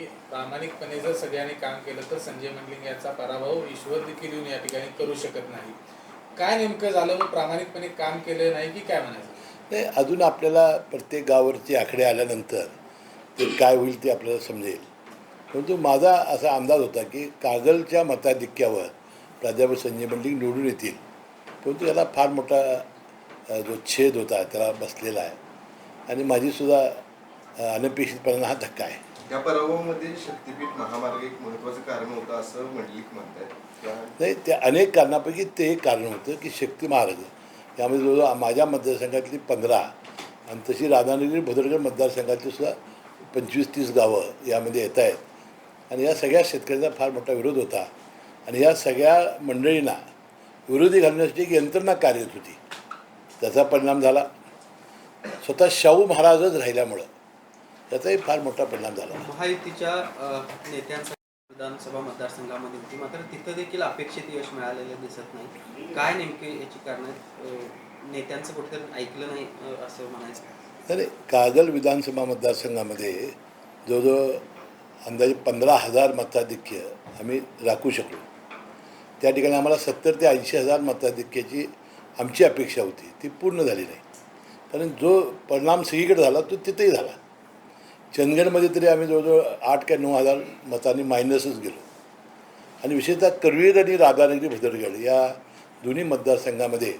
की प्रामाणिकपणे जर सगळ्यांनी काम केलं तर संजय मंडलिंग याचा पराभव ईश्वर देखील येऊन या ठिकाणी करू शकत नाही. काय नेमकं झालं मग प्रामाणिकपणे काम केलं नाही की काय म्हणायचं? नाही अजून आपल्याला प्रत्येक गावावरचे आकडे आल्यानंतर ते काय होईल ते आपल्याला समजेल. परंतु माझा असा अंदाज होता की कागलच्या मताधिक्यावर प्राध्यापक संजय मंडलिक निवडून येतील. परंतु याला फार मोठा जो छेद होता त्याला बसलेला आहे. आणि माझीसुद्धा अनपेक्षितपणा हा धक्का आहे. या पराभवामध्ये शक्तीपीठ महामार्ग एक महत्वाचं कारण होतं असं मंडलिक म्हणतात नाही त्या अनेक कारणापैकी ते एक कारण होतं की शक्ती महाराज त्यामध्ये जवळजवळ माझ्या मतदारसंघातली पंधरा आणि तशी राधानगरी भद्रगड मतदारसंघातली सुद्धा पंचवीस तीस गावं यामध्ये येत आहेत. आणि या सगळ्या शेतकऱ्यांचा फार मोठा विरोध होता. आणि या सगळ्या मंडळींना विरोधी घालण्यासाठी एक यंत्रणा कार्यरत होती. त्याचा परिणाम झाला. स्वतः शाहू महाराजच राहिल्यामुळं. त्याचाही फार मोठा परिणाम झाला. महायुतीच्या अ, नेत्यांसाठी विधानसभा मतदारसंघामध्ये होती. मात्र तिथं देखील अपेक्षित यश मिळालेलं दिसत नाही. काय नेमके याची कारण नेत्यांचं कुठेतरी ऐकलं नाही असं म्हणायचं. तर कागल विधानसभा मतदारसंघामध्ये जवळजवळ अंदाजे पंधरा हजार मताधिक्य आम्ही राखू शकलो. त्या ठिकाणी आम्हाला सत्तर ते ऐंशी हजार मताधिक्याची आमची अपेक्षा होती. ती पूर्ण झाली नाही. कारण जो परिणाम सगळीकडे झाला तो तिथेही झाला. चंदगडमध्ये तरी आम्ही जवळजवळ आठ काय नऊ हजार मतांनी मायनसच गेलो. आणि विशेषतः करवीर आणि राधानगरी भद्रगड या दोन्ही मतदारसंघामध्ये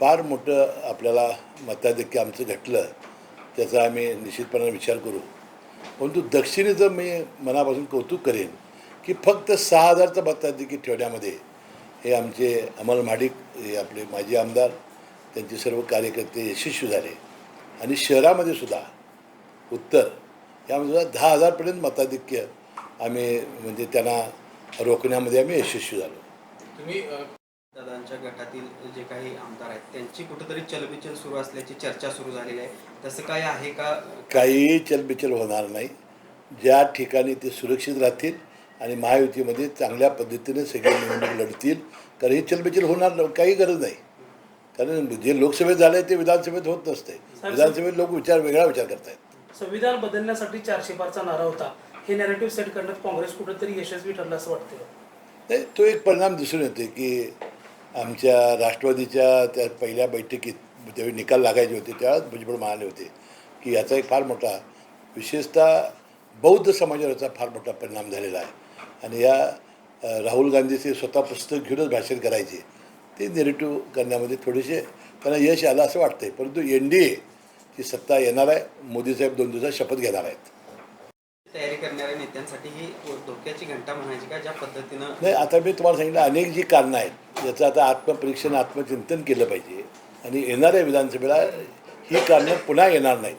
फार मोठं आपल्याला मताधिक्य आमचं घटलं त्याचा आम्ही निश्चितपणे विचार करू. परंतु दक्षिणेचं मी मनापासून कौतुक करेन की फक्त सहा हजारचं मताधिक्य ठेवण्यामध्ये हे आमचे अमल महाडिक हे आपले माजी आमदार त्यांचे सर्व कार्यकर्ते यशस्वी झाले. आणि शहरामध्ये सुद्धा उत्तर. यामध्ये दहा हजारपर्यंत मताधिक्य आम्ही म्हणजे त्यांना रोखण्यामध्ये आम्ही यशस्वी झालो. तुम्ही दादांच्या गटातील जे काही आमदार आहेत त्यांची कुठेतरी चलबिचल सुरू असल्याची चर्चा सुरू झालेली आहे. तसं काय आहे का? काहीही चलबिचल होणार नाही. ज्या ठिकाणी ते सुरक्षित राहतील आणि महायुतीमध्ये चांगल्या पद्धतीने सगळे निवडणूक लढतील कारण ही चलबिचल होणार काही गरज नाही. कारण जे लोकसभेत झालं ते विधानसभेत होत नसते. विधानसभेत लोक विचार वेगळा विचार करतायत. संविधान बदलण्यासाठी चारशे पारचा नारा होता. हे नॅरेटिव्ह सेट करण्यात काँग्रेस कुठेतरी यशस्वी ठरलं असं वाटतं नाही तो एक परिणाम दिसून येते की आमच्या राष्ट्रवादीच्या त्या पहिल्या बैठकीत ज्यावेळी निकाल लागायचे होते त्यावेळेस म्हणजे भुजबळ म्हणाले होते की याचा एक फार मोठा विशेषतः बौद्ध समाजावर याचा फार मोठा परिणाम झालेला आहे. आणि या राहुल गांधीचे स्वतः पुस्तक घेऊनच भाषण करायचे. ते नेरेटिव्ह करण्यामध्ये थोडेसे त्यांना यश आलं असं वाटतंय. परंतु एन डी ए ची सत्ता येणार आहे मोदीसाहेब दोन दिवसात शपथ घेणार आहेत. तयारी करणाऱ्या नेत्यांसाठी ही धोक्याची घंटा म्हणायची का ज्या पद्धतीनं नाही आता मी तुम्हाला सांगितलं अनेक जी कारणं आहेत याचं आता आत्मपरीक्षण आत्मचिंतन केलं पाहिजे. आणि येणाऱ्या विधानसभेला ही कारणं पुन्हा येणार नाहीत.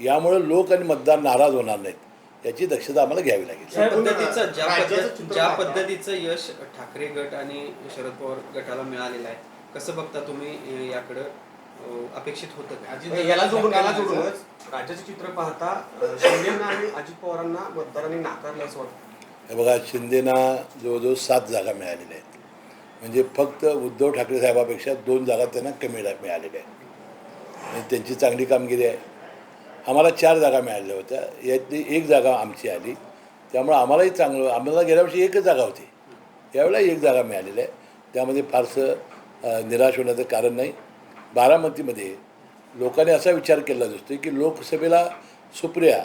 यामुळे लोक आणि मतदार नाराज होणार नाहीत. याची दक्षता आम्हाला घ्यावी लागेल. ज्या पद्धतीचं ज्या पद्धत. पद्धतीचं यश ठाकरे गट आणि शरद पवार गटाला मिळालेलं आहे कसं बघता तुम्ही याकडं? अपेक्षित होतं का? याला जोडून याला जोडूनच राज्याचे चित्र पाहता शिंदेना आणि अजित पवारांना मतदारांनी नाकारलं असं वाटतं. हे बघा शिंदेना जवळजवळ सात जागा मिळालेल्या आहेत. म्हणजे फक्त उद्धव ठाकरे साहेबापेक्षा दोन जागा त्यांना कमी मिळालेल्या आहेत. आणि त्यांची चांगली कामगिरी आहे. आम्हाला चार जागा मिळालेल्या होत्या. यातली एक जागा आमची आली. त्यामुळे आम्हालाही चांगलं आम्हाला गेल्या वर्षी एकच जागा होती. यावेळेला एक जागा मिळालेली आहे. त्यामध्ये फारसं निराश होण्याचं कारण नाही. बारामतीमध्ये लोकांनी असा विचार केला दिसतो की लोकसभेला सुप्रिया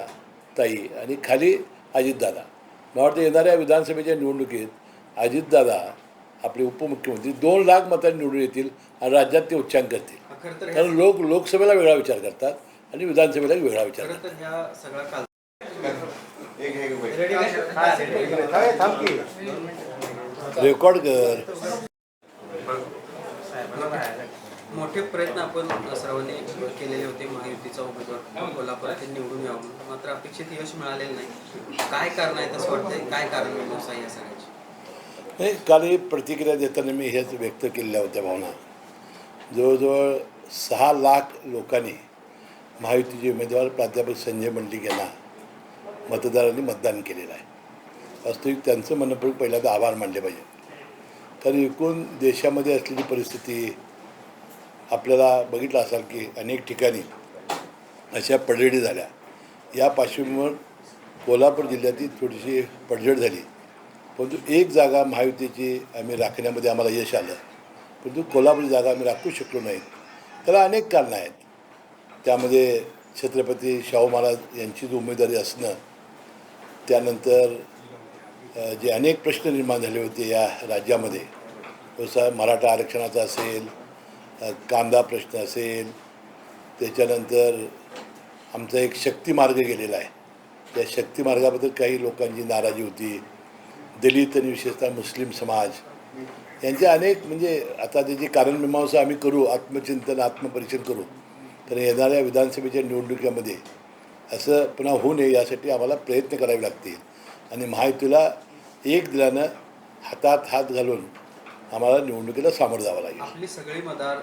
ताई आणि खाली अजितदादा. मला वाटतं येणाऱ्या विधानसभेच्या निवडणुकीत अजितदादा आपले उपमुख्यमंत्री दोन लाख मतांनी निवडून येतील आणि राज्यात ते उच्चांक करतील. कारण लोक लोकसभेला वेगळा विचार करतात आणि विधानसभेला वेगळा विचार करतात तर ह्या सगळा काल एक हे बाई. रेडी रेकॉर्ड कर. मोठे प्रयत्न आपण सर्वांनी केलेले होते महायुतीचा उमेदवार कोल्हापुरात निवडून यावं मात्र अपेक्षित यश मिळालेलं नाही. काय कारण आहे तसं वाटतंय? काय कारण व्यवसाय या सगळ्याची? नाही काल ही प्रतिक्रिया देताना मी हेच व्यक्त केलेल्या होत्या भावना. जवळजवळ सहा लाख लोकांनी महायुतीचे उमेदवार प्राध्यापक संजय मंडलिक यांना मतदारांनी मतदान केलेलं आहे. वास्तविक त्यांचं मनपूर्वक पहिल्यांदा आभार मानले पाहिजे. कारण एकूण देशामध्ये असलेली परिस्थिती आपल्याला बघितलं असाल की अनेक ठिकाणी अशा पडझडी झाल्या. या पार्श्वभूमीवर कोल्हापूर जिल्ह्यातील थोडीशी पडझड झाली. परंतु एक जागा महायुतीची आम्ही राखण्यामध्ये आम्हाला यश आलं. परंतु कोल्हापूरची जागा आम्ही राखू शकलो नाही. त्याला अनेक कारणं आहेत. त्यामध्ये छत्रपती शाहू महाराज यांचीच उमेदवारी असणं त्यानंतर जे अनेक प्रश्न निर्माण झाले होते या राज्यामध्ये. जसा मराठा आरक्षणाचा असेल कांदा प्रश्न असेल त्याच्यानंतर आमचा एक शक्ती मार्ग गेलेला आहे. त्या शक्ती मार्गाबद्दल काही लोकांची नाराजी होती. दलित आणि विशेषतः मुस्लिम समाज यांचे अनेक म्हणजे आता त्याची कारणमीमांसा आम्ही करू आत्मचिंतन आत्मपरीक्षण करू तर येणाऱ्या विधानसभेच्या निवडणुकीमध्ये असं पुन्हा होऊ नये यासाठी आम्हाला प्रयत्न करावे लागतील. आणि महायुतीला एक दिलानं हातात हात घालून आम्हाला निवडणुकीला सामोरं जावं लागेल. आपली सगळी मतदार